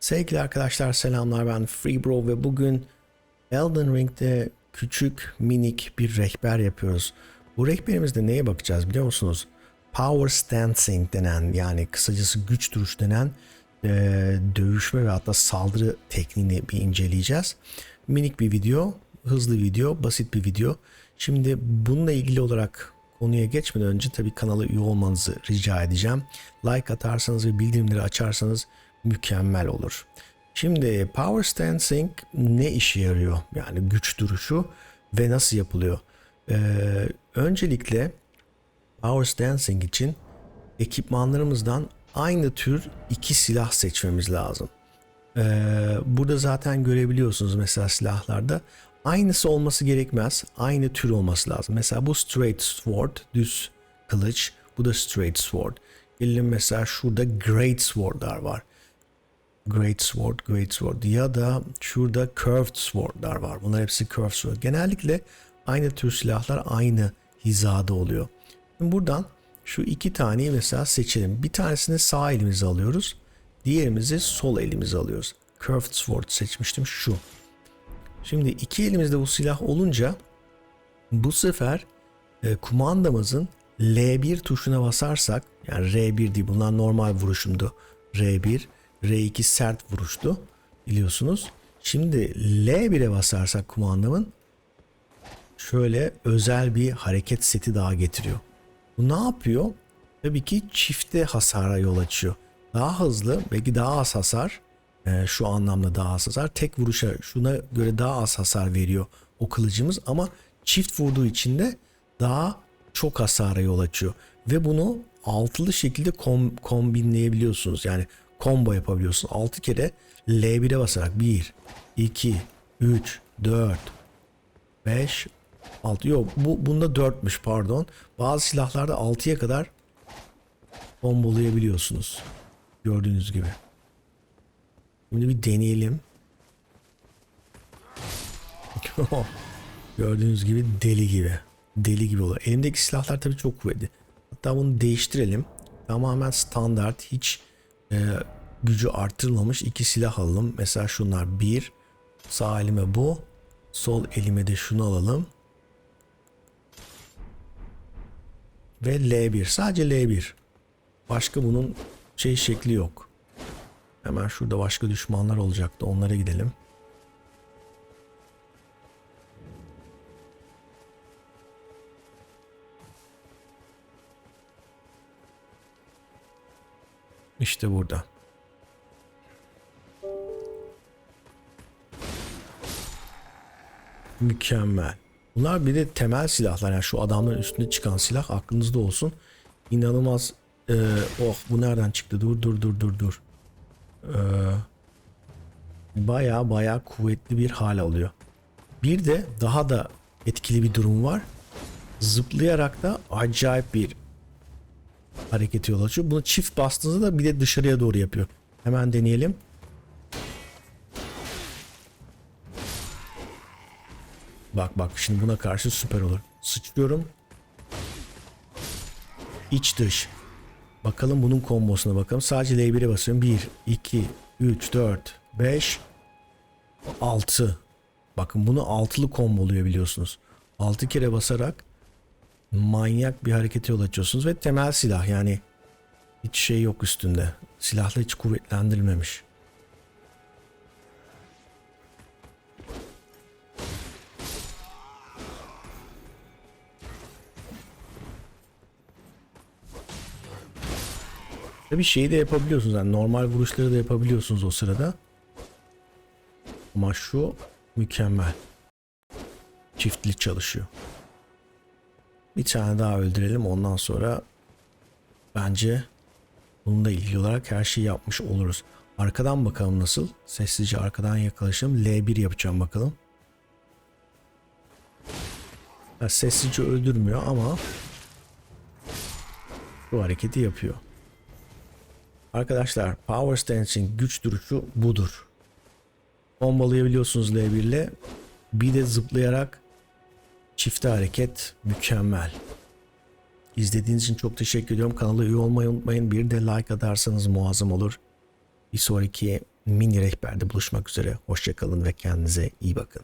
Sevgili arkadaşlar selamlar ben FreeBro ve bugün Elden Ring'de küçük minik bir rehber yapıyoruz. Bu rehberimizde neye bakacağız biliyor musunuz? Power Stancing denen yani kısacası güç duruş denen e, dövüşme ve hatta saldırı tekniğini bir inceleyeceğiz. Minik bir video, hızlı video, basit bir video. Şimdi bununla ilgili olarak konuya geçmeden önce tabii kanala üye olmanızı rica edeceğim. Like atarsanız ve bildirimleri açarsanız mükemmel olur. Şimdi Power Stancing ne işe yarıyor? Yani güç duruşu ve nasıl yapılıyor? Ee, öncelikle Power Stancing için ekipmanlarımızdan aynı tür iki silah seçmemiz lazım. Ee, burada zaten görebiliyorsunuz mesela silahlarda aynısı olması gerekmez. Aynı tür olması lazım. Mesela bu straight sword, düz kılıç. Bu da straight sword. Gelelim mesela şurada great sword'lar var. Great Sword, Great Sword ya da şurada Curved Sword'lar var. Bunlar hepsi Curved Sword. Genellikle aynı tür silahlar aynı hizada oluyor. Şimdi buradan şu iki taneyi mesela seçelim. Bir tanesini sağ elimize alıyoruz. Diğerimizi sol elimize alıyoruz. Curved Sword seçmiştim şu. Şimdi iki elimizde bu silah olunca bu sefer e, kumandamızın L1 tuşuna basarsak yani R1 değil bunlar normal vuruşumdu. R1 R2 sert vuruştu biliyorsunuz. Şimdi L1'e basarsak kumandamın şöyle özel bir hareket seti daha getiriyor. Bu ne yapıyor? Tabii ki çifte hasara yol açıyor. Daha hızlı belki daha az hasar e, şu anlamda daha az hasar tek vuruşa şuna göre daha az hasar veriyor o kılıcımız ama çift vurduğu için de daha çok hasara yol açıyor ve bunu altılı şekilde kom- kombinleyebiliyorsunuz yani combo yapabiliyorsun 6 kere L1'e basarak 1 2 3 4 5 6 yok bu bunda 4'müş pardon bazı silahlarda 6'ya kadar kombolayabiliyorsunuz gördüğünüz gibi Şimdi bir deneyelim. Gördüğünüz gibi deli gibi. Deli gibi oluyor. Elimdeki silahlar tabii çok kuvvetli. Hatta bunu değiştirelim. Tamamen standart hiç e, gücü arttırılmamış iki silah alalım. Mesela şunlar bir. Sağ elime bu. Sol elime de şunu alalım. Ve L1. Sadece L1. Başka bunun şey şekli yok. Hemen şurada başka düşmanlar olacaktı. Onlara gidelim. İşte burada. Mükemmel. Bunlar bir de temel silahlar. Yani şu adamların üstünde çıkan silah aklınızda olsun. İnanılmaz. Ee, oh bu nereden çıktı? Dur dur dur dur dur. Ee, baya baya kuvvetli bir hal alıyor. Bir de daha da etkili bir durum var. Zıplayarak da acayip bir hareket yol açıyor. Bunu çift bastığınızda da bir de dışarıya doğru yapıyor. Hemen deneyelim. Bak bak şimdi buna karşı süper olur. Sıçrıyorum. İç dış. Bakalım bunun kombosuna bakalım. Sadece L1'e basıyorum. 1, 2, 3, 4, 5, 6. Bakın bunu altılı combo oluyor biliyorsunuz. 6 kere basarak manyak bir harekete yol açıyorsunuz ve temel silah yani hiç şey yok üstünde. Silahla hiç kuvvetlendirilmemiş. Tabii şeyi de yapabiliyorsunuz. Yani normal vuruşları da yapabiliyorsunuz o sırada. Ama şu mükemmel. Çiftli çalışıyor. Bir tane daha öldürelim. Ondan sonra bence bununla ilgili olarak her şeyi yapmış oluruz. Arkadan bakalım nasıl. Sessizce arkadan yaklaşalım. L1 yapacağım bakalım. Ya sessizce öldürmüyor ama bu hareketi yapıyor. Arkadaşlar Power Stance'in güç duruşu budur. Bombalayabiliyorsunuz L1 ile. Bir de zıplayarak çifte hareket mükemmel. İzlediğiniz için çok teşekkür ediyorum. Kanala üye olmayı unutmayın. Bir de like atarsanız muazzam olur. Bir sonraki mini rehberde buluşmak üzere. Hoşçakalın ve kendinize iyi bakın.